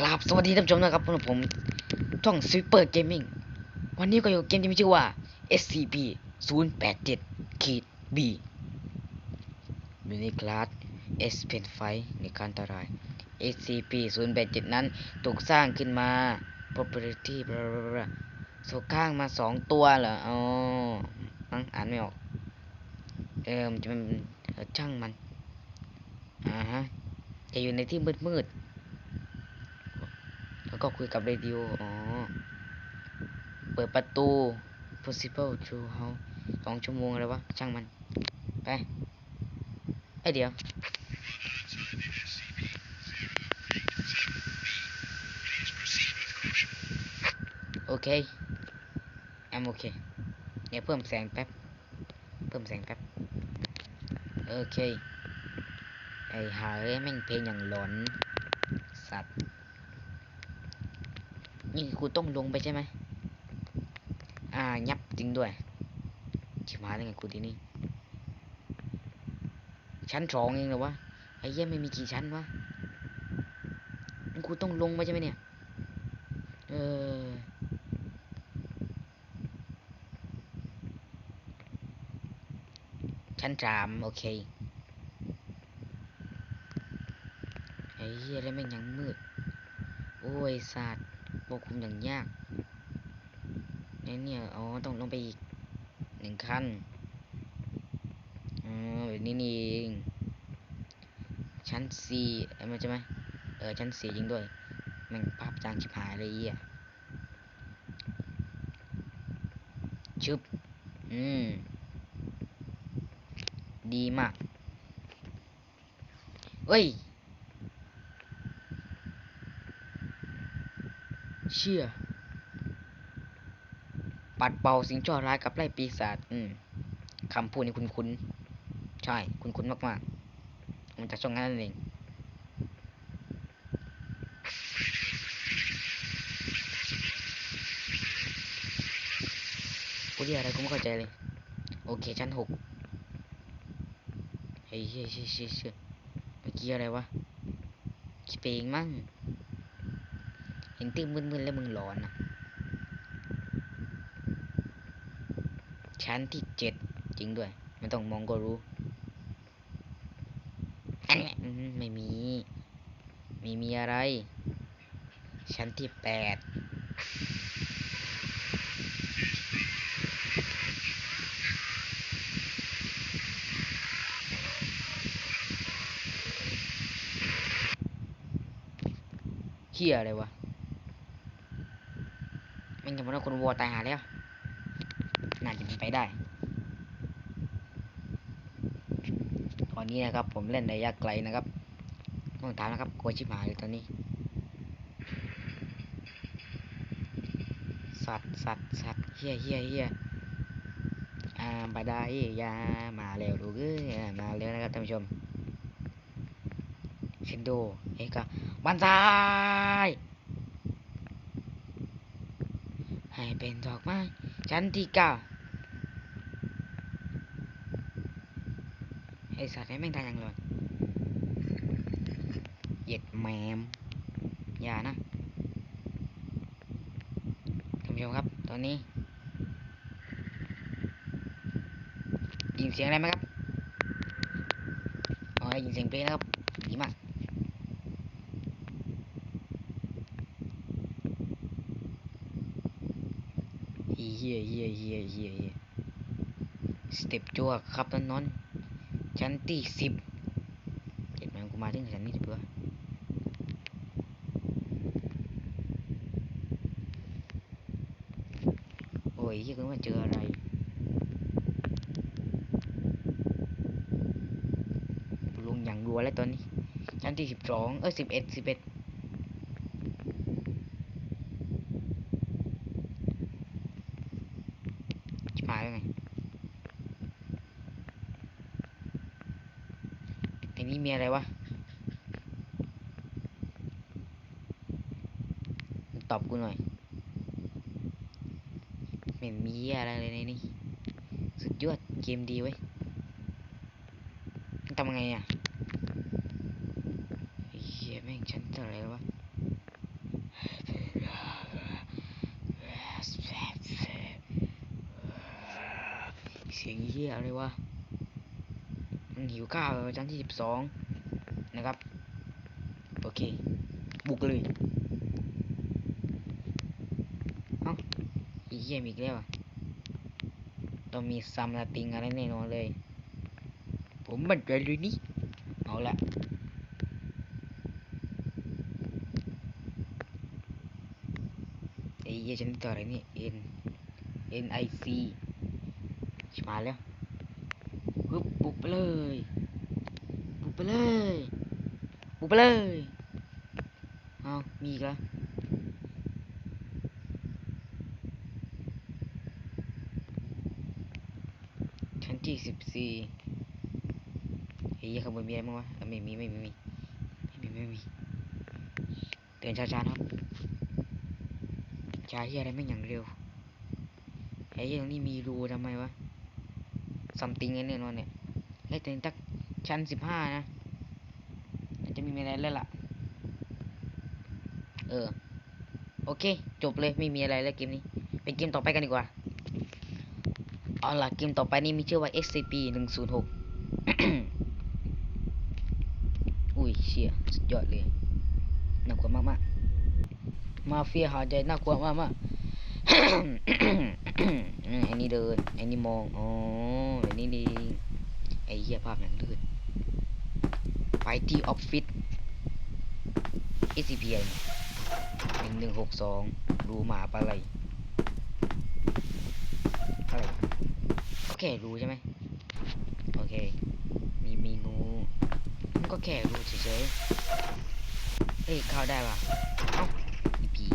กราบสวัสดีท่านผู้ชมนะครับผมผมช่อง Super Gaming วันนี้ก็อยู่เกมที่มีชื่อว่า SCP 0 8 7ขีด B อยู่ในคลาส S Pen ไฟในการตราย SCP 0 8 7นั้นถูกสร้างขึ้นมา property บลาบลาบลาถูกข้างมาสองตัวเหรออ๋ออ่านไม่ออก เออมันจะเป็นช่างมันอ่าฮะจะอยู่ในที่มืดๆ ก็คุยกับเรดิโออ๋อ เปิดประตู possible to how สองชั่วโมงอะไรวะ ช่างมัน ไปไอยเดี๋ยวโอเค I'm okay เดี๋ยวเพิ่มแสงแป๊บ เพิ่มแสงแป๊บ โอเค ไอ้หาเอ้ยแม่งเพลงอย่างหลอน สัตว์ นี่กูต้องลงไปใช่ไหม อ่า ยับจริงด้วยชิบหาได้ไงกูที่นี่ ชั้นสองเองเหรอวะ ไอ้เหี้ยไม่มีกี่ชั้นวะกูต้องลงไปใช่ไหมเนี่ย เออชั้นสามโอเค ไอ้เหี้ยแล้วแม่งยังมืด โอ้ยสัตว์ ควบคุมอย่างยากนี่เนี่ยอ๋อต้องลงไปอีกหนึ่งขั้นอ๋อแบบนี้นี่เองชั้นสี่เอ้มันใช่ไหมเออชั้นสี่จริงด้วยแม่งภาพจางชิบหายเลยอ้เหี้ยชึบอืมดีมากเอ้ย เชื่อปัดเป่าสิ่งชั่วร้ายกับไล่ปีศาจ อืมคำพูดนี้คุ้นๆใช่ คุ้นๆมากๆมันจากช่องนั้นนั่นเอง กูเรียกอะไรกูไม่เข้าใจเลย โอเค ชั้นหกเฮ้ยเฮ้ยเฮ้ยเฮ้ยเฮ้ยเมื่อกี้อะไรวะคิดไปเองมั้ง เห็นตื้มมึนๆแล้วมึงหลอนนะชั้นที่เจ็ดจริงด้วย ไม่ต้องมองก็รู้ อันเนี้ยไม่มี ไม่มีอะไร ชั้นที่แปดเฮียอะไรวะ แม่งจะบอกว่าคนวัวตายหาแล้ว น่าจะเป็นไปได้ ตอนนี้นะครับ ผมเล่นระยะไกลนะครับต้องถามนะครับกลัวชิบหายเลยตอนนี้ สัตว์สัตว์สัตว์เฮียเฮียเฮียอ่าไปได้ยามาเร็วลูกเอ้ยมาเร็วนะครับท่านผู้ชมเซนโดเอกะบันซายให้ เป็นดอกไม้ชั้นที่เก้าไอสัตว์ให้แม่งตายอย่างเลยเหย็ดแมมอย่านะท่านผู้ชมครับ ตอนนี้ยินเสียงอะไรไหมครับอ๋อได้ยินเสียงเพลงแล้วครับดีมาก เฮียเฮียเฮียเฮียเฮียสเต็ปจัวครับนนนนชั้นที่สิบเจ็ดแมงกูมาถึงชั้นนี้เพื่อโอ้ยยี่คือว่าเจออะไรลุงอย่างรัวแล้วตอนนี้ชั้นที่สิบสองเออสิบเอ็ดสิบเอ็ดีอะไรวะตอบกูหน่อยเหม็นมีอะไรเลยในนี้สุดยอดเกมดีเว้ยทำไงอะเฮียแม่งฉันจะอะไรวะเสียงเฮียอะไรวะ หิวข้าวชั้นที่สิบสองนะครับ โอเค บุกเลยเอ้าอีเฮียมีอีกแล้วอะต้องมีซัมนาติงอะไรแน่นอนเลย ผมมั่นใจเลยนี่ เอาละไอ้เหี้ยฉันต่ออะไรเนี่ย N N I C ชิบหาแล้ว ฮึบบุกไปเลยบุกไปเลยบุกไปเลยเอามีอีกแล้วชั้นที่สิบสี่เฮ้ยข้างบนมีอะไรบ้างวะเอ้าไม่มีไม่มีไม่มีไม่มีไม่มีเดินช้าๆครับชายเฮียอะไรไม่อย่างเร็วไอ้ยตรงนี้มีรูทำไมวะ ซัมติงไอ้เนี่ยนอนเนี่ยเลขถึงตักชั้นสิบห้านะจะมีอะไรแล้วล่ะ เออ โอเค จบเลยไม่มีอะไรแล้วเกมนี้ไปเกมต่อไปกันดีกว่า เอาล่ะเกมต่อไปนี้มีชื่อว่า SCP หนึ่งศูนย์หกอุ้ยเชี่ยสุดยอดเลยน่ากลัวมากๆ มาเฟียหาใจน่ากลัวมากมาก ไอ้นี่เดินไอ้นี่มองอ๋อไอ้นี่ดีไอ้เหี้ยภาพอย่างลื่นไปที่ออฟฟิศ SCP หนึ่งหนึ่งหกสองรูหมาปลาไหลอะไรก็แค่รูใช่ไหมโอเค มีมีงูมันก็แค่รูเฉยๆเฮ้ยเข้าได้ป่ะเอ้าอีผี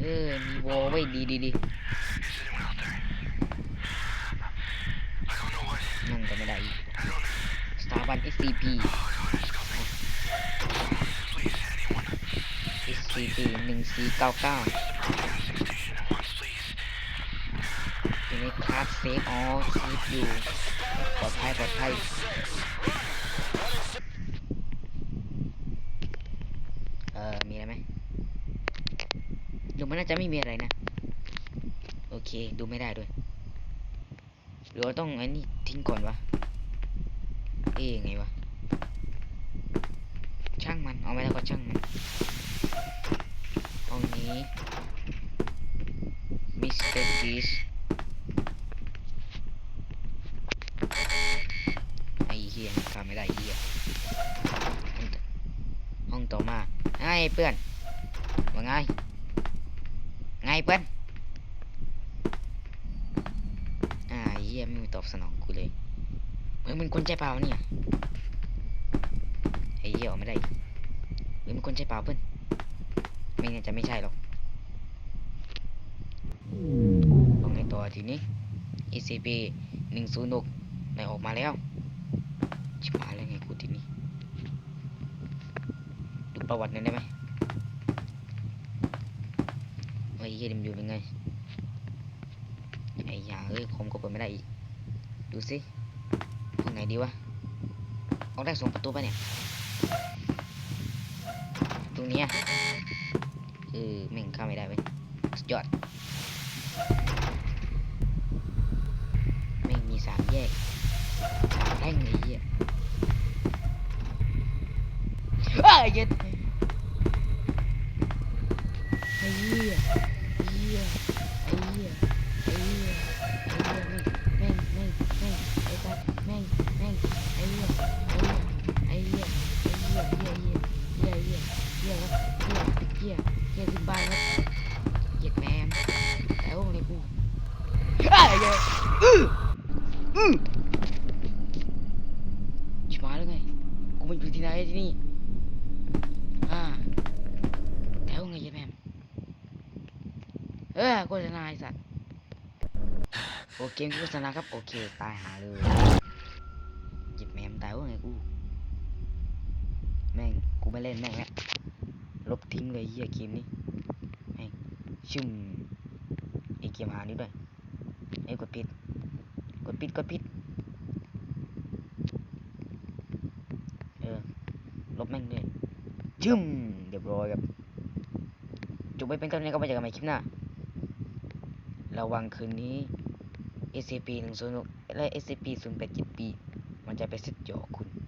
เออ มีวอลไว้ดีดีดีนั่งก็ไม่ได้อีกสถาบัน SCP SCP หนึ่งสี่เก้าเก้าอยู่ในคลาสเซฟอ๋อเซฟอยู่ปลอดภัยปลอดภัย เอ่อ มีอะไรไหมดู ไม่มีอะไรนะ โอเค ดูไม่ได้ด้วย หรือว่าต้องไอ้นี่ทิ้งก่อนวะ เอ๊ะไงวะ ช่างมัน เอาไม่ได้ก็ช่างมันห้องนี้ มิสเตอร์จีสไอ้เฮียทำไม่ได้เฮียห้องต่อห้องต่อมาไอ้เพื่อนว่าไง ไงเพื่อนอ่าเยี่ยไม่ตอบสนองกูเลยเฮ้ยมันคนใจเปล่าเนี่ยไอ้เหี้ยออกไม่ได้เฮ้ยมันคนใจเปล่าเพื่อนไม่งั้นจะไม่ใช่หรอกลองไงต่อทีนี้ ECP หนึ่งศูนย์หกได้ออกมาแล้วชิบหายแล้วไงกูทีนี้ ดูประวัติหน่อยได้ไหม เหี้ยดิมอยู่เป็นไง ไอ้ยาเอ้ยคมก็เปิดไม่ได้อีก ดูสิห้องไหนดีวะออกได้สองประตูปะเนี่ย ตรงนี้ยเออแม่งเข้าไม่ได้เว้ยสุดยอดแม่งมีสามแยกสามแท่งไอ้เหี้ยอ้ายเย็ดไอ้เหี้ย ยไอ้เหี้ยไอ้เหี้ยไอ้เหี้ยแม่งแม่งแม่งไอ้สัสแม่งแม่งไอ้เหี้ยไอ้เหี้ยไอ้เหี้ยไอ้เหี้ยเหี้ยเหี้ยเหี้ยเหี้ยเหี้ยเหี้ยขึ้นบ้านครับเหี้ยแม่แต่ว่าไงกูไอ้เหี้ย โอเคโฆษณาครับ โอเค ตายหาเลยหยิบแมมตายว่าไงกู แม่ง กูไม่เล่นแม่งแล้วลบทิ้งเลยเฮียเกมนี้แม่งชึมไอเกมหานี้ด้วยไอ้กดปิด กดปิด กดปิด เออ ลบแม่งเลยชึมเรียบร้อยครับจบไปเป็นกันนี้ก็ไปเจอกันใหม่คลิปหน้าระวังคืนนี้ SCP 1 0 6และ SCP 0 8 7 b มันจะไปเซตหยอคุณ